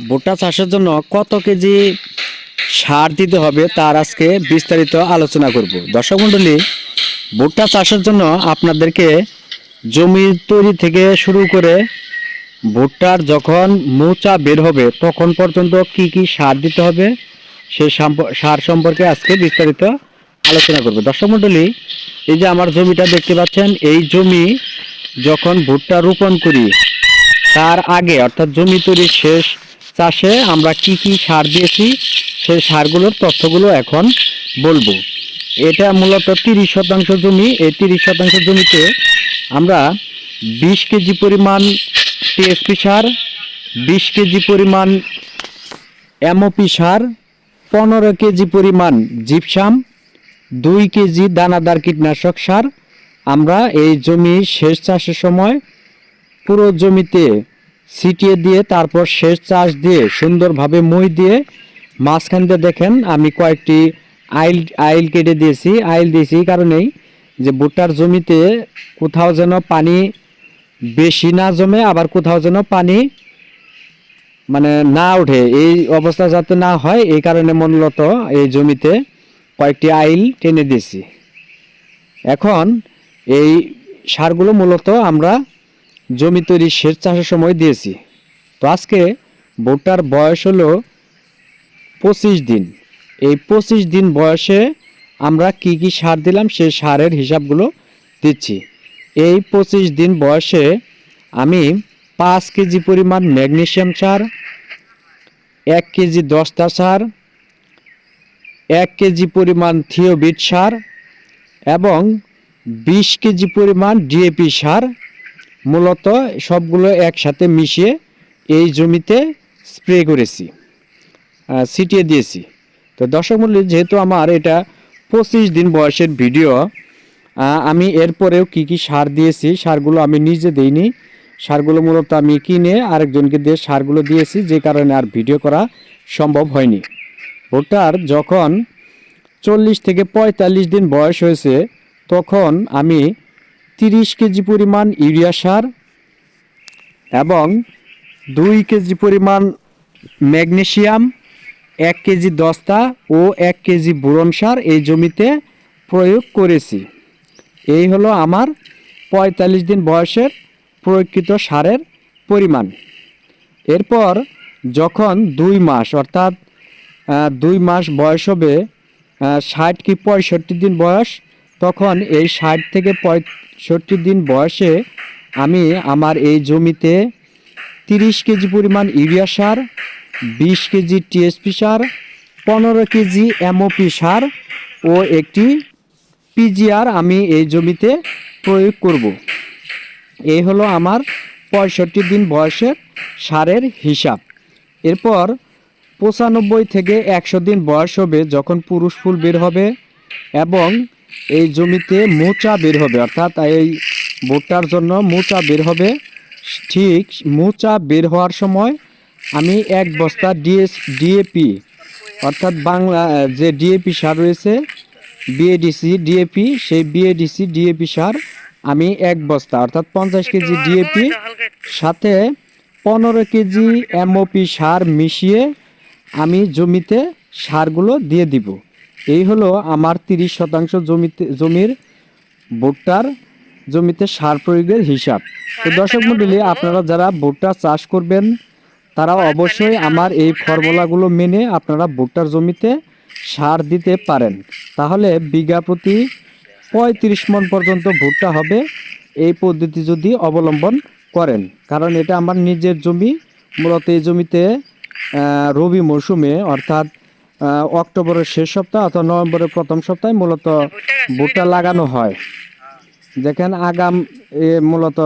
ভুট্টা চাষের জন্য কত কেজি সার দিতে হবে তার আজকে বিস্তারিত আলোচনা করব। দর্শক মণ্ডলী, ভুট্টা চাষের জন্য আপনাদেরকে জমি তৈরি থেকে শুরু করে ভুট্টার যখন মোচা বের হবে তখন পর্যন্ত কি কি সার দিতে হবে সম্প- সার সম্পর্কে আজকে বিস্তারিত আলোচনা করব। দর্শক মণ্ডলী, এই যে আমার জমিটা দেখতে পাচ্ছেন, এই জমি যখন ভুট্টা রোপণ করি, তার আগে অর্থাৎ জমি তৈরির শেষ চাষে আমরা কি কি সার দিয়েছি, সেই সারগুলোর তথ্যগুলো এখন বলব। এটা মূলত তিরিশ শতাংশ জমি, এই তিরিশ শতাংশ জমিতে আমরা বিশ কেজি পরিমাণ টিএসপি সার, বিশ কেজি পরিমাণ এমওপি সার, পনেরো কেজি পরিমাণ জিপসাম, দুই কেজি দানাদার কীটনাশক সার। আমরা এই জমি শেষ চাষের সময় পুরো জমিতে ছিটিয়ে দিয়ে, তারপর শেষ চাষ দিয়ে, সুন্দরভাবে মই দিয়ে, মাঝখান দিয়ে দেখেন আমি কয়েকটি আইল আইল কেটে দিয়েছি। আইল দিয়েছি এই কারণেই যে ভুট্টার জমিতে কোথাও যেন পানি বেশি না জমে, আবার কোথাও যেন পানি মানে না ওঠে। এই অবস্থা যাতে না হয়, এই কারণে মূলত এই জমিতে কয়েকটি আইল টেনে দিয়েছি। এখন এই সারগুলো মূলত আমরা জমি তৈরি সেচ চাষের সময় দিয়েছি। তো আজকে ভুট্টার বয়স হলো পঁচিশ দিন। এই পঁচিশ দিন বয়সে আমরা কি কি সার দিলাম সেই সারের হিসাবগুলো দিচ্ছি। এই পঁচিশ দিন বয়সে আমি পাঁচ কেজি পরিমাণ ম্যাগনেশিয়াম সার, এক কেজি দস্তা সার, এক কেজি পরিমাণ থিওবিট সার এবং বিশ কেজি পরিমাণ ডিএপি সার মূলত সবগুলো একসাথে মিশিয়ে এই জমিতে স্প্রে করেছি ছিটিয়ে দিয়েছি। তো দর্শক মূল্য যেহেতু আমার এটা পঁচিশ দিন বয়সের ভিডিও আমি এরপরেও কি কি সার দিয়েছি, সারগুলো আমি নিজে দিইনি। সারগুলো মূলত আমি কিনে আরেকজনকে দিয়ে সারগুলো দিয়েছি, যে কারণে আর ভিডিও করা সম্ভব হয়নি। ভুট্টার যখন চল্লিশ থেকে পঁয়তাল্লিশ দিন বয়স হয়েছে, তখন আমি তিরিশ কেজি পরিমাণ ইউরিয়া সার এবং দুই কেজি পরিমাণ ম্যাগনেসিয়াম এক কেজি দস্তা ও এক কেজি বোরন সার এই জমিতে প্রয়োগ করেছি। এই হলো আমার পঁয়তাল্লিশ দিন বয়সের প্রয়োগকৃত সারের পরিমাণ। এরপর যখন দুই মাস, অর্থাৎ দুই মাস বয়স হবে ষাট কি পঁয়ষট্টি দিন বয়স তখন এই ষাট থেকে পঁয়ষট্টি দিন বয়সে আমি আমার এই জমিতে তিরিশ কেজি পরিমাণ ইউরিয়া সার, বিশ কেজি টিএসপি সার, পনেরো কেজি এমওপি সার ও একটি পিজিআর আমি এই জমিতে প্রয়োগ করব। এই হলো আমার পঁয়ষট্টি দিন বয়সের সারের হিসাব। এরপর পঁচানব্বই থেকে একশো দিন বয়স হবে যখন পুরুষ ফুল বের হবে এবং এই জমিতে মোচা বের হবে অর্থাৎ এই ভুট্টার জন্য মোচা বের হবে। ঠিক মোচা বের হওয়ার সময় আমি এক বস্তা ডিএস ডিএপি অর্থাৎ বাংলা যে ডিএপি সার রয়েছে বিএডিসি ডিএপি সেই বিএডিসি ডিএপি সার আমি এক বস্তা অর্থাৎ পঞ্চাশ কেজি ডিএপি সাথে পনেরো কেজি এমওপি সার মিশিয়ে আমি জমিতে সারগুলো দিয়ে দিব। এই হলো আমার তিরিশ শতাংশ জমিতে জমির ভুট্টার জমিতে সার প্রয়োগের হিসাব। তো দর্শক মন্ডলী আপনারা যারা ভুট্টা চাষ করবেন তারা অবশ্যই আমার এই ফর্মুলাগুলো মেনে আপনারা ভুট্টার জমিতে সার দিতে পারেন। তাহলে বিঘা প্রতি পঁয়ত্রিশ মন পর্যন্ত ভুট্টা হবে এই পদ্ধতি যদি অবলম্বন করেন। কারণ এটা আমার নিজের জমি মূলত এই জমিতে রবি মৌসুমে অর্থাৎ অক্টোবরের শেষ সপ্তাহ অথবা নভেম্বরের প্রথম সপ্তাহে মূলত ভুট্টা লাগানো হয়। দেখেন আগাম, এ মূলত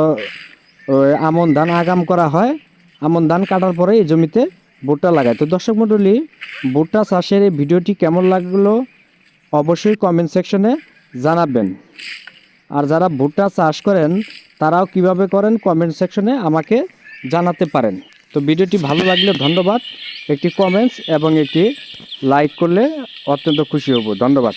আমন ধান আগাম করা হয়। আমন ধান কাটার পরে এই জমিতে ভুট্টা লাগায়। তো দর্শক মণ্ডলী, ভুট্টা চাষের এই ভিডিওটি কেমন লাগল অবশ্যই কমেন্ট সেকশনে জানাবেন। আর যারা ভুট্টা চাষ করেন, তারাও কীভাবে করেন কমেন্ট সেকশনে আমাকে জানাতে পারেন। তো ভিডিওটি ভালো লাগলে ধন্যবাদ। একটি কমেন্টস এবং একটি লাইক করলে অত্যন্ত খুশি হব। ধন্যবাদ।